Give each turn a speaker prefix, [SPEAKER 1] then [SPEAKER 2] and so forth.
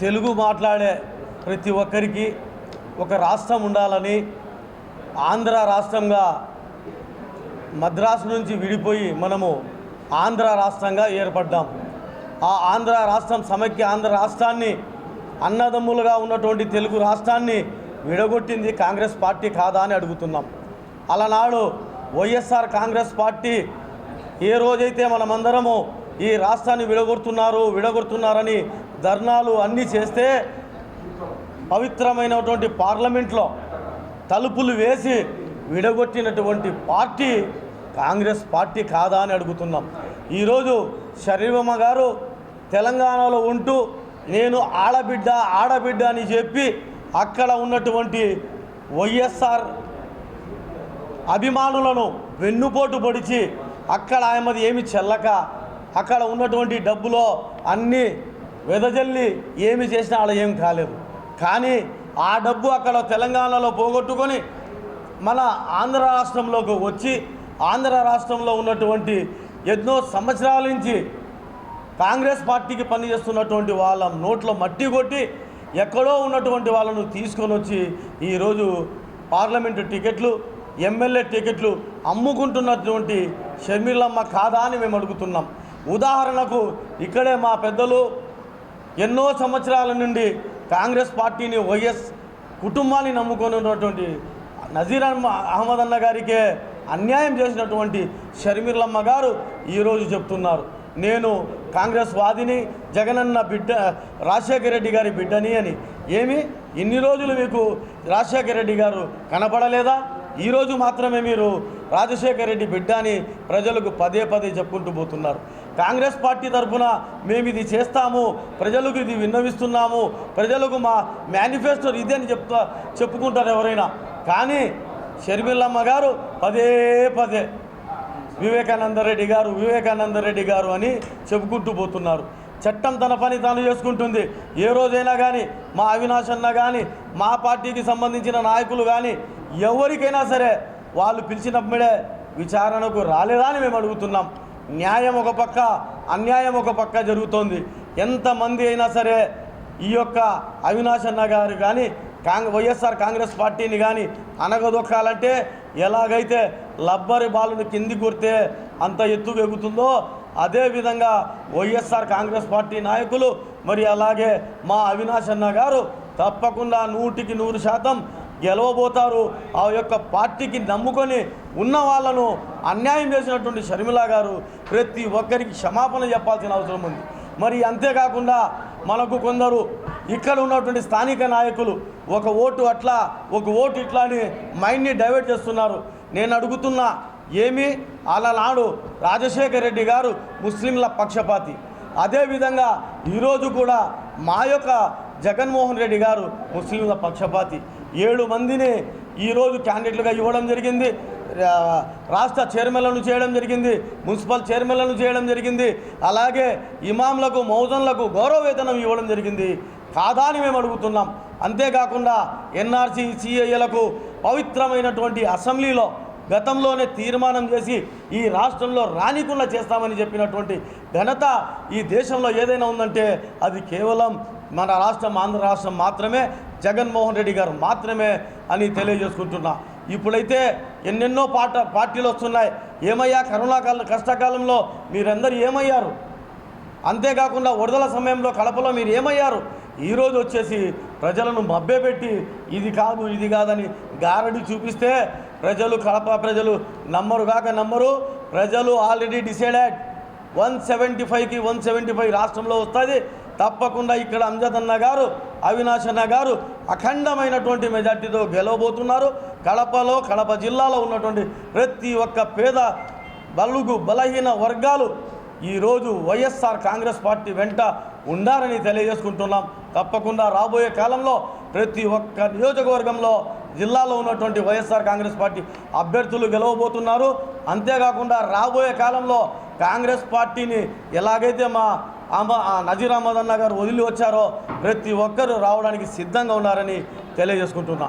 [SPEAKER 1] తెలుగు మాట్లాడే ప్రతి ఒక్కరికి ఒక రాష్ట్రం ఉండాలని ఆంధ్ర రాష్ట్రంగా మద్రాసు నుంచి విడిపోయి మనము ఆంధ్ర రాష్ట్రంగా ఏర్పడ్డాం. ఆ ఆంధ్ర రాష్ట్రం సమైక్య ఆంధ్ర రాష్ట్రాన్ని అన్నదమ్ములుగా ఉన్నటువంటి తెలుగు రాష్ట్రాన్ని విడగొట్టింది కాంగ్రెస్ పార్టీ కాదా అని అడుగుతున్నాం. అలనాడు వైఎస్ఆర్ కాంగ్రెస్ పార్టీ ఏ రోజైతే మనమందరము ఈ రాష్ట్రాన్ని విడగొడుతున్నారు విడగొడుతున్నారని ధర్నాలు అన్నీ చేస్తే పవిత్రమైనటువంటి పార్లమెంట్లో తలుపులు వేసి విడగొట్టినటువంటి పార్టీ కాంగ్రెస్ పార్టీ కాదా అని అడుగుతున్నాం. ఈరోజు శరీరమ్మ గారు తెలంగాణలో ఉంటూ నేను ఆడబిడ్డ ఆడబిడ్డ అని చెప్పి అక్కడ ఉన్నటువంటి వైఎస్ఆర్ అభిమానులను వెన్నుపోటు పొడిచి అక్కడ ఆమెది ఏమి చెల్లక అక్కడ ఉన్నటువంటి డబ్బులో అన్నీ వెదజల్లి ఏమి చేసినా అలా ఏం కాలేదు. కానీ ఆ డబ్బు అక్కడ తెలంగాణలో పోగొట్టుకొని మన ఆంధ్ర రాష్ట్రంలోకి వచ్చి ఆంధ్ర రాష్ట్రంలో ఉన్నటువంటి ఎన్నో సంవత్సరాల నుంచి కాంగ్రెస్ పార్టీకి పనిచేస్తున్నటువంటి వాళ్ళ నోట్లో మట్టి కొట్టి ఎక్కడో ఉన్నటువంటి వాళ్ళను తీసుకొని వచ్చి ఈరోజు పార్లమెంటు టికెట్లు ఎమ్మెల్యే టికెట్లు అమ్ముకుంటున్నటువంటి షర్మిలమ్మ కాదా అని మేము అడుగుతున్నాం. ఉదాహరణకు ఇక్కడే మా పెద్దలు ఎన్నో సంవత్సరాల నుండి కాంగ్రెస్ పార్టీని వైఎస్ కుటుంబాన్ని నమ్ముకొని ఉన్నటువంటి నజీర్ అహ్మ- అహ్మద్ అన్న గారికే అన్యాయం చేసినటువంటి షర్మిర్లమ్మ గారు ఈరోజు చెప్తున్నారు. నేను కాంగ్రెస్ వాదిని జగనన్న బిడ్డ రాజశేఖర రెడ్డి గారి బిడ్డని అని. ఏమి? ఇన్ని రోజులు మీకు రాజశేఖర రెడ్డి గారు కనపడలేదా? ఈరోజు మాత్రమే మీరు రాజశేఖర రెడ్డి బిడ్డ అని ప్రజలకు పదే పదే చెప్పుకుంటూ పోతున్నారు. కాంగ్రెస్ పార్టీ తరఫున మేము ఇది చేస్తాము ప్రజలకు ఇది విన్నవిస్తున్నాము ప్రజలకు మా మేనిఫెస్టో ఇదే అని చెప్తా చెప్పుకుంటారు ఎవరైనా. కానీ షర్మిలమ్మ గారు పదే పదే వివేకానంద రెడ్డి గారు వివేకానంద రెడ్డి గారు అని చెప్పుకుంటూ పోతున్నారు. చట్టం తన పని తాను చేసుకుంటుంది. ఏ రోజైనా కానీ మా అవినాష్ అన్న కానీ మా పార్టీకి సంబంధించిన నాయకులు కానీ ఎవరికైనా సరే వాళ్ళు పిలిచినప్పుడే విచారణకు రాలేదా అని మేము అడుగుతున్నాం. న్యాయం ఒక పక్క అన్యాయం ఒక పక్క జరుగుతోంది. ఎంతమంది అయినా సరే ఈ యొక్క అవినాష్ అన్న గారు కానీ కాంగ్ వైఎస్ఆర్ కాంగ్రెస్ పార్టీని కానీ అనగదొక్కాలంటే ఎలాగైతే లబ్బరి బాలుని కింది కొడితే అంత ఎత్తుకు ఎగుతుందో అదేవిధంగా వైఎస్ఆర్ కాంగ్రెస్ పార్టీ నాయకులు మరి అలాగే మా అవినాష్ అన్న గారు తప్పకుండా నూటికి నూరు శాతం గెలవబోతారు. ఆ యొక్క పార్టీకి నమ్ముకొని ఉన్న వాళ్ళను అన్యాయం చేసినటువంటి షర్మిల గారు ప్రతి ఒక్కరికి క్షమాపణ చెప్పాల్సిన అవసరం ఉంది. మరి అంతేకాకుండా మనకు కొందరు ఇక్కడ ఉన్నటువంటి స్థానిక నాయకులు ఒక ఓటు అట్లా ఒక ఓటు ఇట్లా అని మైండ్ని డైవర్ట్ చేస్తున్నారు. నేను అడుగుతున్నా ఏమి? అలనాడు రాజశేఖర రెడ్డి గారు ముస్లింల పక్షపాతి. అదేవిధంగా ఈరోజు కూడా మా యొక్క జగన్మోహన్ రెడ్డి గారు ముస్లింల పక్షపాతి. ఏడు మందిని ఈరోజు క్యాండిడేట్లుగా ఇవ్వడం జరిగింది. రాష్ట్ర చైర్మన్లను చేయడం జరిగింది మున్సిపల్ చైర్మన్లను చేయడం జరిగింది. అలాగే ఇమాంలకు మౌజన్లకు గౌరవ వేతనం ఇవ్వడం జరిగింది. కాదా అని మేము అడుగుతున్నాం. అంతేకాకుండా ఎన్ఆర్సీ సిఐలకు పవిత్రమైనటువంటి అసెంబ్లీలో గతంలోనే తీర్మానం చేసి ఈ రాష్ట్రంలో రానికుండా చేస్తామని చెప్పినటువంటి ఘనత ఈ దేశంలో ఏదైనా ఉందంటే అది కేవలం మన రాష్ట్రం ఆంధ్ర రాష్ట్రం మాత్రమే జగన్మోహన్ రెడ్డి గారు మాత్రమే అని తెలియజేసుకుంటున్నా. ఇప్పుడైతే ఎన్నెన్నో పాట పార్టీలు వస్తున్నాయి. ఏమయ్యా కరోనా కాలం కష్టకాలంలో మీరందరూ ఏమయ్యారు? అంతేకాకుండా వరదల సమయంలో కడపలో మీరు ఏమయ్యారు? ఈరోజు వచ్చేసి ప్రజలను మభ్యపెట్టి ఇది కాదు ఇది కాదని గారడి చూపిస్తే ప్రజలు కడప ప్రజలు నమ్మరు కాక నమ్మరు. ప్రజలు ఆల్రెడీ డిసైడెడ్ వన్ సెవెంటీ ఫైవ్కి వన్ సెవెంటీ ఫైవ్ రాష్ట్రంలో వస్తుంది. తప్పకుండా ఇక్కడ అంజద్ అన్న గారు అవినాష్ అన్న గారు అఖండమైనటువంటి మెజార్టీతో గెలవబోతున్నారు. కడపలో కడప జిల్లాలో ఉన్నటువంటి ప్రతి ఒక్క పేద బలుగు బలహీన వర్గాలు ఈరోజు వైఎస్ఆర్ కాంగ్రెస్ పార్టీ వెంట ఉండాలని తెలియజేసుకుంటున్నాం. తప్పకుండా రాబోయే కాలంలో ప్రతి ఒక్క నియోజకవర్గంలో జిల్లాలో ఉన్నటువంటి వైఎస్ఆర్ కాంగ్రెస్ పార్టీ అభ్యర్థులు గెలవబోతున్నారు. అంతేకాకుండా రాబోయే కాలంలో కాంగ్రెస్ పార్టీని ఎలాగైతే మా అమ్మ ఆ నజీర్ అహ్మద్ అన్న గారు వదిలి వచ్చారో ప్రతి ఒక్కరూ రావడానికి సిద్ధంగా ఉన్నారని తెలియజేసుకుంటున్నా.